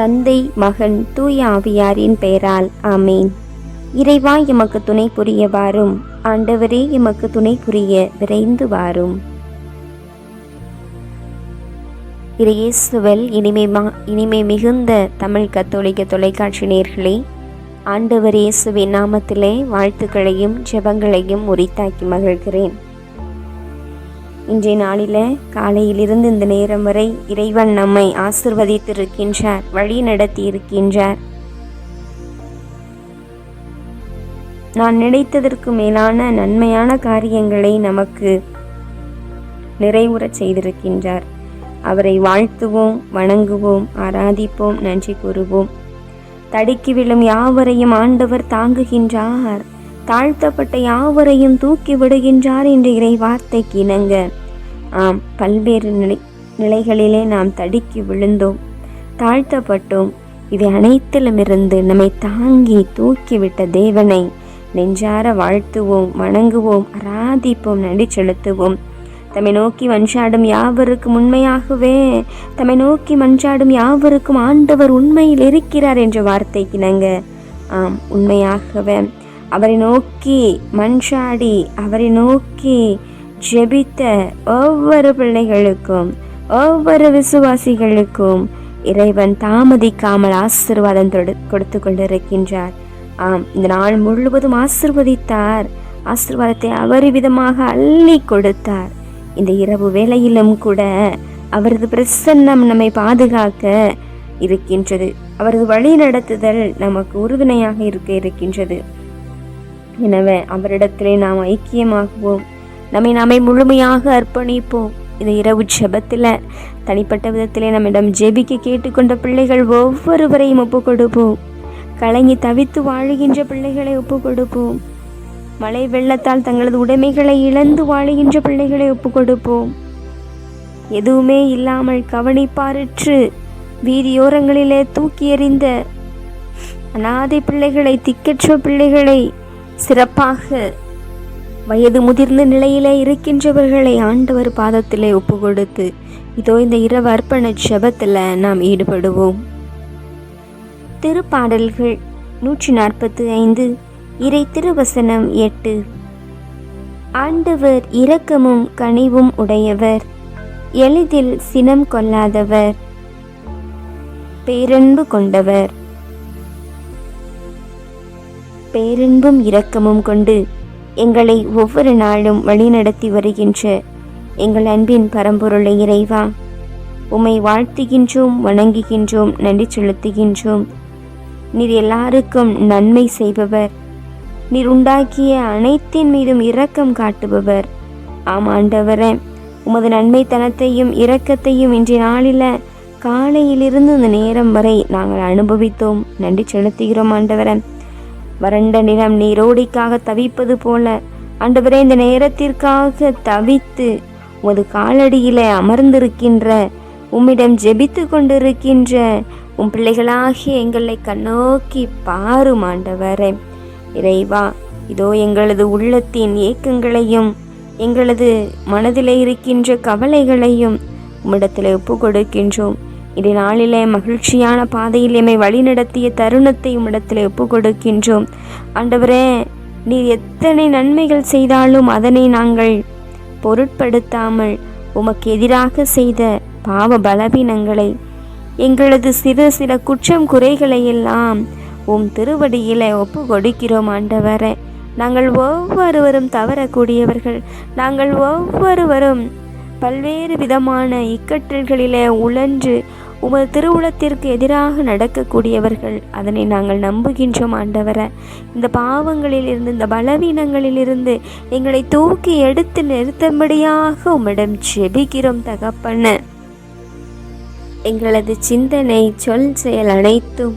தந்தை மகன் தூய ஆவியாரின் பெயரால் ஆமேன். இறைவா எமக்கு துணை புரிய வாரும். ஆண்டவரே எமக்கு துணை புரிய விரைந்து வாரும். இறையேசுவல் இனிமை மா இனிமை மிகுந்த தமிழ் கத்தோலிக்க தொலைக்காட்சி நேர்களே ஆண்டவர் இயேசுவின் நாமத்திலே வாழ்த்துக்களையும் ஜெபங்களையும் உரித்தாக்கி மகிழ்கிறேன். இன்றைய நாளில் காலையிலிருந்து இந்த நேரம் வரை இறைவன் நம்மை ஆசிர்வதித்திருக்கின்றார் வழி நடத்தி இருக்கின்றார் நான் நினைத்ததற்கு மேலான நன்மையான காரியங்களை நமக்கு நிறைவுறச் செய்திருக்கின்றார். அவரை வாழ்த்துவோம் வணங்குவோம் ஆராதிப்போம் நன்றி கூறுவோம். தடுக்கி விழும் யாவரையும் ஆண்டவர் தாங்குகின்றார். தாழ்த்தப்பட்ட யாவரையும் தூக்கி விடுகின்றார் என்ற இறை வார்த்தைக்கு இணங்க ஆம் பல்வேறு நிலை நிலைகளிலே நாம் தடுக்கி விழுந்தோம் தாழ்த்தப்பட்டோம். இவை அனைத்திலுமிருந்து நம்மை தாங்கி தூக்கிவிட்ட தேவனை நெஞ்சார வாழ்த்துவோம் வணங்குவோம் ஆராதிப்போம் நடி செலுத்துவோம். தம்மை நோக்கி மன்றாடும் யாவருக்கும் உண்மையாகவே தம்மை நோக்கி மன்றாடும் யாவருக்கும் ஆண்டவர் உண்மையில் இருக்கிறார் என்ற வார்த்தைக்கு நாங்கள் ஆம் உண்மையாகவே அவரை நோக்கி மன்றாடி அவரை நோக்கி ஜெபித்த ஒவ்வொரு பிள்ளைகளுக்கும் ஒவ்வொரு விசுவாசிகளுக்கும் இறைவன் தாமதிக்காமல் ஆசிர்வாதம் தொடு கொடுத்து கொண்டிருக்கின்றார் ஆம் இந்த நாள் முழுவதும் ஆசிர்வதித்தார். ஆசிர்வாதத்தை அவரிவிதமாக அள்ளி கொடுத்தார். இந்த இரவு வேளையிலும் கூட அவரது பிரசன்னம் நம்மை பாதுகாக்க இருக்கின்றது. அவரது வழி நடத்துதல் நமக்கு உறுதுணையாக இருக்க இருக்கின்றது. எனவே அவரிடத்திலே நாம் ஐக்கியமாகுவோம். நம்மை நாமே முழுமையாக அர்ப்பணிப்போம். இந்த இரவு ஜெபத்தில். தனிப்பட்ட விதத்திலே நம்மிடம் ஜெபிக்க கேட்டுக்கொண்ட பிள்ளைகள் ஒவ்வொருவரையும் ஒப்பு கொடுப்போம் கலங்கி தவித்து வாழுகின்ற பிள்ளைகளை ஒப்பு கொடுப்போம் மழை வெள்ளத்தால் தங்களது உடைமைகளை இழந்து வாழுகின்ற பிள்ளைகளை ஒப்பு கொடுப்போம் எதுவுமே இல்லாமல் கவனிப்பாரற்று. வீதியோரங்களிலே தூக்கி எறிந்த அனாதை பிள்ளைகளை திக்கற்ற பிள்ளைகளை சிறப்பாக வயது முதிர்ந்த நிலையிலே இருக்கின்றவர்களை ஆண்டவர் பாதத்திலே ஒப்பு கொடுத்து இதோ இந்த இரவு அர்ப்பண ஜபத்தில் நாம் ஈடுபடுவோம். திருப்பாடல்கள் நூற்றி நாற்பத்தி ஐந்து இறை திருவசனம் எட்டு. ஆண்டவர் இரக்கமும் கனிவும் உடையவர் எளிதில் சினம் கொள்ளாதவர் பேரன்பு கொண்டவர். பேரன்பும் இரக்கமும் கொண்டு எங்களை ஒவ்வொரு நாளும் வழிநடத்தி வருகின்ற எங்கள் அன்பின் பரம்பொருளை இறைவா உம்மை வாழ்த்துகின்றோம் வணங்குகின்றோம் நன்றி செலுத்துகின்றோம். நீர் எல்லாருக்கும் நன்மை செய்பவர். நீர் உண்டாக்கிய அனைத்தின் மீதும் இரக்கம் காட்டுபவர். ஆம் ஆண்டவர உமது நன்மைத்தனத்தையும் இரக்கத்தையும் இன்றைய நாளில் காலையிலிருந்து இந்த நேரம் வரை நாங்கள் அனுபவித்தோம். நன்றி செலுத்துகிறோம் ஆண்டவரன் வறண்ட நிலம் நீரோடிக்காக தவிப்பது போல ஆண்டவரே இந்த நேரத்திற்காக தவித்து உமது காலடியிலே அமர்ந்திருக்கின்ற உம்மிடம் ஜெபித்து கொண்டிருக்கின்ற உம் பிள்ளைகளாகிய எங்களை கண்ணோக்கி பாரும் ஆண்டவரே. இறைவா இதோ எங்களது உள்ளத்தின் ஏக்கங்களையும் எங்களது மனதிலே இருக்கின்ற கவலைகளையும் உம்மிடத்தில் ஒப்பு கொடுக்கின்றோம் இதை நாளிலே மகிழ்ச்சியான பாதையில் எம்மை வழிநடத்திய தருணத்தை உம்மிடத்தில் ஒப்புக்கொடுக்கின்றோம். ஆண்டவரே நீர் எத்தனை நன்மைகள் செய்தாலும் அதனை நாங்கள் பொருட்படுத்தாமல் உமக்கு எதிராக செய்த பாவ பலவீனங்களை எங்களது சிறு சில குற்றம் குறைகளை எல்லாம் உம் திருவடியில ஒப்பு கொடுக்கிறோம் ஆண்டவரே. நாங்கள் ஒவ்வொருவரும் தவறக்கூடியவர்கள் நாங்கள் ஒவ்வொருவரும் பல்வேறு விதமான இக்கற்றல்களிலே உழன்று உமது திருவுளத்திற்கு எதிராக நடக்கக்கூடியவர்கள் அதனை நாங்கள் நம்புகின்றோம் ஆண்டவர. இந்த பாவங்களிலிருந்து இந்த பலவீனங்களிலிருந்து எங்களை தூக்கி எடுத்து நிறுத்தும்படியாக உம்மிடம் ஜெபிக்கிறோம் தகப்பன. எங்களது சிந்தனை சொல் செயல் அனைத்தும்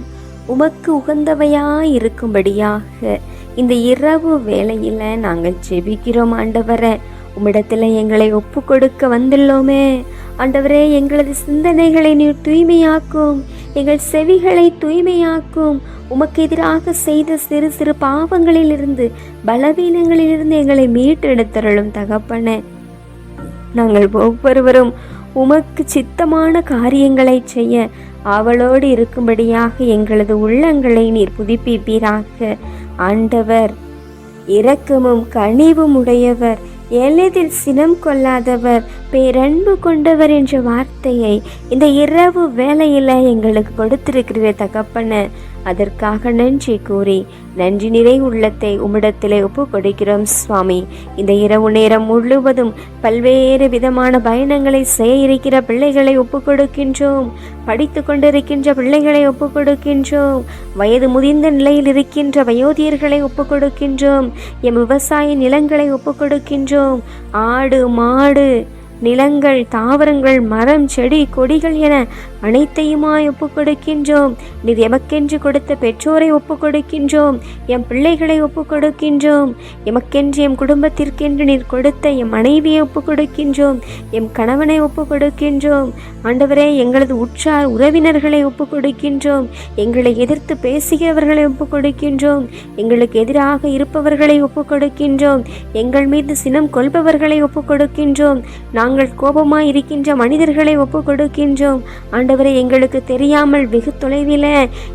உமக்கு உகந்தவையாய் இருக்கும்படியாக இந்த இரவு வேளையில் நாங்கள் ஜெபிக்கிறோம் ஆண்டவரை. உம்மிடத்தில் எங்களை ஒப்பு கொடுக்க வந்துள்ளோமே. ஆண்டவரே எங்களது சிந்தனைகளை நீர் தூய்மையாக்கும். எங்கள் செவிகளை தூய்மையாக்கும். உமக்கு எதிராக செய்த சிறு சிறு பாவங்களிலிருந்து பலவீனங்களிலிருந்து எங்களை மீட்டெடுத்தருளும் தகப்பனே. நாங்கள் ஒவ்வொருவரும் உமக்கு சித்தமான காரியங்களை செய்ய அவளோடு இருக்கும்படியாக எங்களது உள்ளங்களை நீர் புதுப்பிப்பீராக. ஆண்டவர் இரக்கமும் கனிவும் உடையவர். எளிதில் சினம் கொள்ளாதவர் பேரன்பு கொண்டவர் என்ற வார்த்தையை இந்த இரவு வேலையில் எங்களுக்கு கொடுத்திருக்கிற தகப்பன. அதற்காக நன்றி கூறி நன்றி நிறை உள்ளத்தை உம்மிடத்திலே ஒப்பு கொடுக்கிறோம் சுவாமி. இந்த இரவு நேரம் முழுவதும் பல்வேறு விதமான பயணங்களை செய்ய இருக்கிற பிள்ளைகளை ஒப்பு கொடுக்கின்றோம் படித்து கொண்டிருக்கின்ற பிள்ளைகளை ஒப்பு கொடுக்கின்றோம் வயது முதிர்ந்த நிலையில் இருக்கின்ற வயோதியர்களை ஒப்பு கொடுக்கின்றோம் எம் விவசாய நிலங்களை ஒப்பு கொடுக்கின்றோம் ஆடு மாடு நிலங்கள் தாவரங்கள் மரம் செடி கொடிகள் என அனைத்தையுமாய் ஒப்புக் கொடுக்கின்றோம் நீர் எமக்கென்று கொடுத்த பெற்றோரை ஒப்புக் கொடுக்கின்றோம் என் பிள்ளைகளை ஒப்புக் கொடுக்கின்றோம் எமக்கென்று எம் குடும்பத்திற்கென்று நீர் கொடுத்த எம் மனைவியை ஒப்புக் கொடுக்கின்றோம் எம் கணவனை ஒப்புக் கொடுக்கின்றோம் ஆண்டவரே எங்களது உற்றார் உறவினர்களை ஒப்புக் கொடுக்கின்றோம் எங்களை எதிர்த்து பேசுகிறவர்களை ஒப்புக் கொடுக்கின்றோம் எங்களுக்கு எதிராக இருப்பவர்களை ஒப்புக் கொடுக்கின்றோம் எங்கள் மீது சினம் கொள்பவர்களை ஒப்புக் கொடுக்கின்றோம் நாங்கள் கோபமாய் இருக்கின்ற மனிதர்களை ஒப்பு கொடுக்கின்றோம் ஆண்டவரை எங்களுக்கு தெரியாமல் வெகு தொலைவில்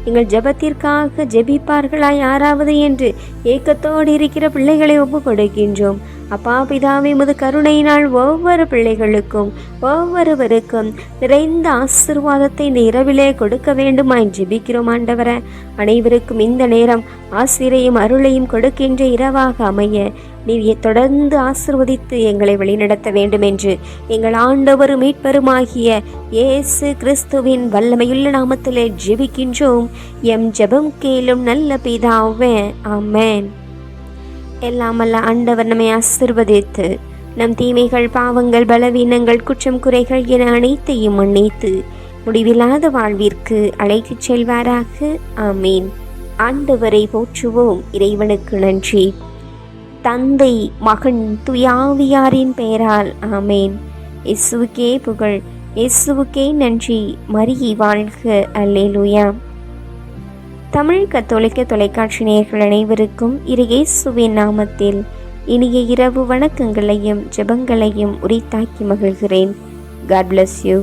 எங்கள் ஜெபத்திற்காக ஜெபிப்பார்களா யாராவது என்று ஏக்கத்தோடு இருக்கிற பிள்ளைகளை ஒப்பு கொடுக்கின்றோம் அப்பா பிதாவை முது கருணையினால் ஒவ்வொரு பிள்ளைகளுக்கும் ஒவ்வொருவருக்கும் நிறைந்த ஆசிர்வாதத்தை இந்த இரவிலே கொடுக்க வேண்டுமாய் ஜெபிக்கிறோம் ஆண்டவர. அனைவருக்கும் இந்த நேரம் ஆசிரியையும் அருளையும் கொடுக்கின்ற இரவாக அமைய நீர் தொடர்ந்து ஆசிர்வதித்து எங்களை வழிநடத்த வேண்டும் என்று எங்கள் ஆண்டவரும் மீட்பருமாகிய இயேசு கிறிஸ்துவின் வல்லமையுள்ள நாமத்திலே ஜெபிக்கின்றோம். எம் ஜெபம் கேளும் நல்ல பிதாவே ஆமேன். எல்லாம் அல்ல ஆண்டவர் நம்மை ஆசிர்வதித்து நம் தீமைகள் பாவங்கள் பலவீனங்கள் குற்றம் குறைகள் என அனைத்தையும் மன்னித்து முடிவில்லாத வாழ்விற்கு அழைத்துச் செல்வாராக. ஆமீன். ஆண்டவரை போற்றுவோம். இறைவனுக்கு நன்றி. தந்தை மகன் துயாவியாரின் பெயரால். ஆமேன். இசுவுக்கே புகழ். இயேசுவுக்கே நன்றி. மரியை வாழ்க. அல்லேலூயா. தமிழ் கத்தோலிக்க தொலைக்காட்சி நேயர்கள் அனைவருக்கும் இறையேசுவின் இயேசுவின் நாமத்தில் இனிய இரவு வணக்கங்களையும் ஜெபங்களையும் உரித்தாக்கி மகிழ்கிறேன். God bless you